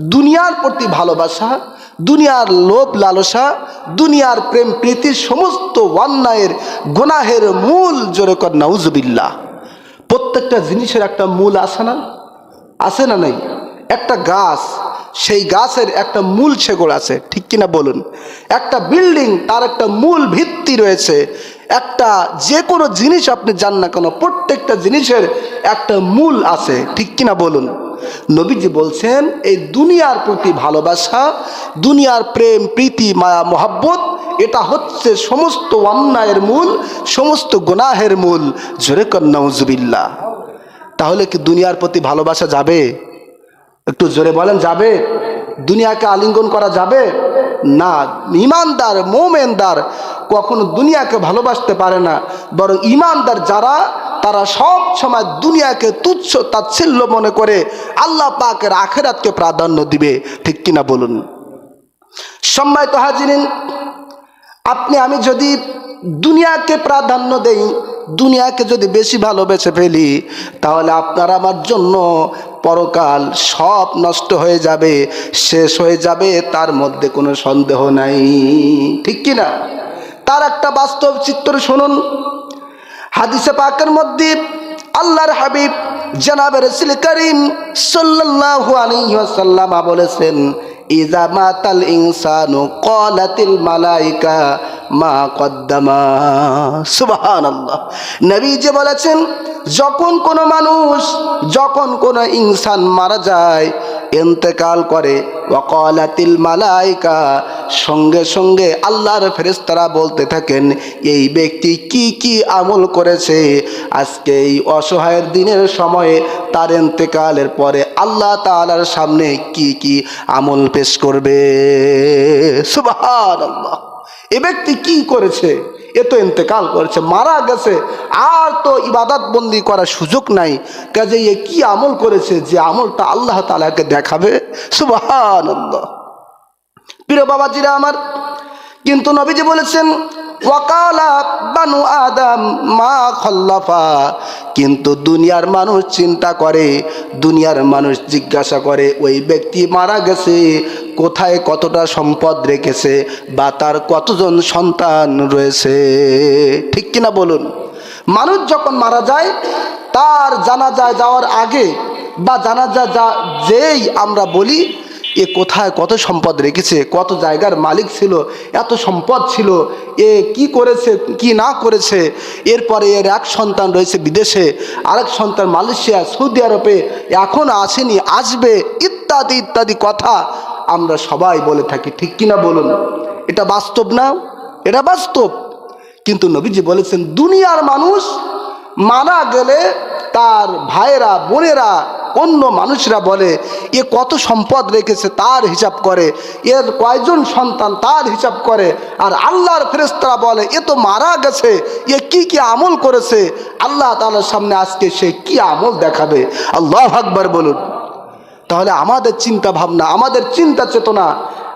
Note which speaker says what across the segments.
Speaker 1: দুনিয়ার প্রতি ভালোবাসা, দুনিয়ার লোভ লালসা, দুনিয়ার প্রেম প্রীতির সমস্ত অন্যায়ের গুনাহের মূল জোরে কর নাউজবিল্লা প্রত্যেকটা জিনিসের একটা মূল আছে না? আছে না নাই? একটা গাছ, সেই গাছের একটা মূল শেকড় আছে, ঠিক কিনা বলুন? একটা বিল্ডিং, তার একটা মূল ভিত্তি রয়েছে। একটা যে কোনো জিনিস আপনি জান না কেন, প্রত্যেকটা জিনিসের একটা মূল আছে, ঠিক কিনা বলুন? নবীজি বলছেন, এই দুনিয়ার প্রতি ভালোবাসা, দুনিয়ার প্রেম, প্রীতি, মায়া, মহাব্বত, এটা হচ্ছে সমস্ত অন্যায়ের মূল, সমস্ত গুনাহের মূল। জোরে কন্যাউজুবিল্লা তাহলে কি দুনিয়ার প্রতি ভালোবাসা যাবে? একটু জোরে বলেন, যাবে? দুনিয়াকে আলিঙ্গন করা যাবে? না, ইমানদার, মোমেনদার কখনো দুনিয়াকে ভালোবাসতে পারে না। বরং ইমানদার যারা তারা সব সময় দুনিয়াকে তুচ্ছ তাচ্ছিল্য মনে করে আল্লাহ পাকের আখেরাতকে প্রাধান্য দিবে, ঠিক কিনা বলুন? সম্মানিত হাজিরিন, আপনি, আমি যদি দুনিয়াকে প্রাধান্য দেই, দুনিয়াকে যদি বেশি ভালোবেসে ফেলি, তাহলে আপনার আমার জন্য পরকাল সব নষ্ট হয়ে যাবে, শেষ হয়ে যাবে, তার মধ্যে কোনো সন্দেহ নাই, ঠিক কি না তার একটা বাস্তব চিত্র শুনুন। হাদিসে পাকের মধ্যে আল্লাহর হাবিব জনাব রসুল করিম সাল্লাল্লাহু আলাইহি বলেছেন ইজা মাতাল ইনসানু ক্বালাতিল মালাইকা মা কদ্দামা। সুবহানাল্লাহ। নবী যে বলেছেন, যখন কোনো মানুষ, যখন কোনো ইনসান মারা যায়, ইন্তেকাল করে ওয়াকালাতিল মালাইকা সঙ্গে সঙ্গে আল্লাহর ফেরেশতারা বলতে থাকেন, এই ব্যক্তি কি কি আমল করেছে? আজকে এই অসহায়ের দিনের সময়ে তার ইন্তেকালের পরে আল্লাহ তাআলার সামনে কি কি আমল পেশ করবে? সুবহানাল্লাহ। এ ব্যক্তি কি করেছে? এ তো ইন্তেকাল করেছে, মারা গেছে, আর তো ইবাদত বন্দি করার সুযোগ নাই। কাজে এ কি আমল করেছে? যে আমলটা আল্লাহ তালাকে দেখাবে? সুবাহান প্রিয় বাবাজিরা আমার, কিন্তু নবীজি বলেছেন, ওয়াকালা বানু আদম মা খল্লাফা। কিন্তু দুনিয়ার মানুষ চিন্তা করে, দুনিয়ার মানুষ জিজ্ঞাসা করে, ওই ব্যক্তি মারা গেছে, কোথায় কতটা সম্পদ রেখেছে বা তার কতজন সন্তান রয়েছে? ঠিক কিনা বলুন? মানুষ যখন মারা যায়, তার জানাজায় যাওয়ার আগে বা জানাজা যা যেই আমরা বলি এ কোথায় কত সম্পদ রেখেছে, কত জায়গার মালিক ছিল, এত সম্পদ ছিল, এ কি করেছে, কি না করেছে? এরপরে এর এক সন্তান রয়েছে বিদেশে, আরেক সন্তান মালয়েশিয়া, সৌদি আরবে, এখন আসেনি, আসবে, ইত্যাদি ইত্যাদি কথা আমরা সবাই বলে থাকি, ঠিক কিনা বলুন? এটা বাস্তব না? এটা বাস্তব। কিন্তু নবীজি বলেছেন, দুনিয়ার মানুষ মারা গেলে তার ভাইয়েরা, বোনেরা অন্য মানুষরা বলে, এ কত সম্পদ রেখেছে, তার হিসাব করে। এর কয়জন সন্তান, তার হিসাব করে। আর আল্লাহর ফেরেস্তারা বলে, এ তো মারা গেছে, এ কি কি আমল করেছে? আল্লাহ তালার সামনে আজকে সে কি আমল দেখাবে? আল্লাহ আকবর বলুন। তাহলে আমাদের চিন্তা ভাবনা, আমাদের চিন্তা চেতনা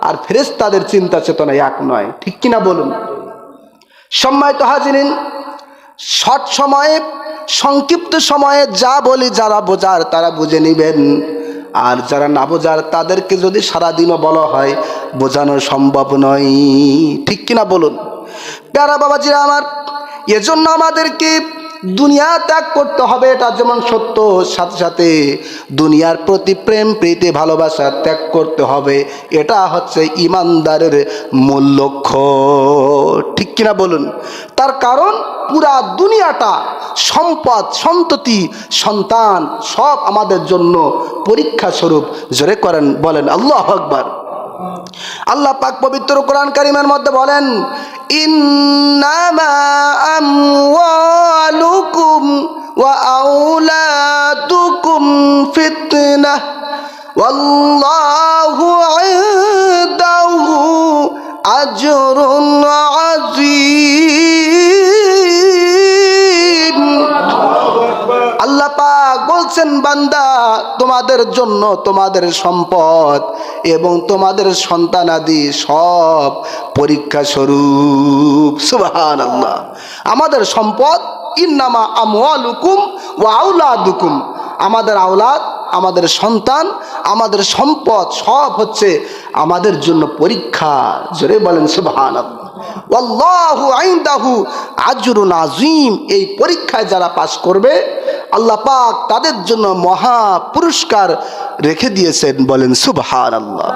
Speaker 1: আর ফেরেস্তাদের চিন্তা চেতনা এক নয়। ঠিক কিনা বলুন? সম্মানিত হাজিরিন শর্ট সময়ে সংক্ষিপ্ত সময়ে যা বলি, যারা বোঝার তারা বুঝে নেবেন। আর যারা না বোঝার, তাদেরকে যদি সারাদিনও বলা হয়, বোঝানো সম্ভব নয়। ঠিক কিনা বলুন? প্যারা বাবাজিরা আমার, এজন্য আমাদেরকে দুনিয়া ত্যাগ করতে হবে, এটা যেমন সত্য, সাথে সাথে দুনিয়ার প্রতি প্রেম, প্রীতি, ভালোবাসা ত্যাগ করতে হবে, এটা হচ্ছে ইমানদারের মূল লক্ষ্য। ঠিক কিনা বলুন? তার কারণ পুরা দুনিয়াটা সম্পদ, সন্ততি, সন্তান সব আমাদের জন্য পরীক্ষা স্বরূপ। জোরে করেন, বলেন, আল্লাহ আকবার। আল্লাহ পাক পবিত্র কোরআন কারিমের মধ্যে বলেন, ইন্নামা ওয়া বলছেন বান্দা, তোমাদের জন্য তোমাদের সম্পদ এবং তোমাদের সন্তানাদি সব পরীক্ষা স্বরূপ। সুবাহান আল্লাহ আমাদের সম্পদ ইন্নামা আমওয়ালুকুম ওয়া আউলাদুকুম আমাদের আওলাদ, আমাদের সন্তান, আমাদের সম্পদ সব হচ্ছে আমাদের জন্য পরীক্ষা। জোরে বলেন সুবহান আল্লাহু আইন্দাহু আজরুন আজিম এই পরীক্ষায় যারা পাশ করবে আল্লাহ পাক তাদের জন্য মহা পুরস্কার রেখে দিয়েছেন বলেন সুবহান আল্লাহ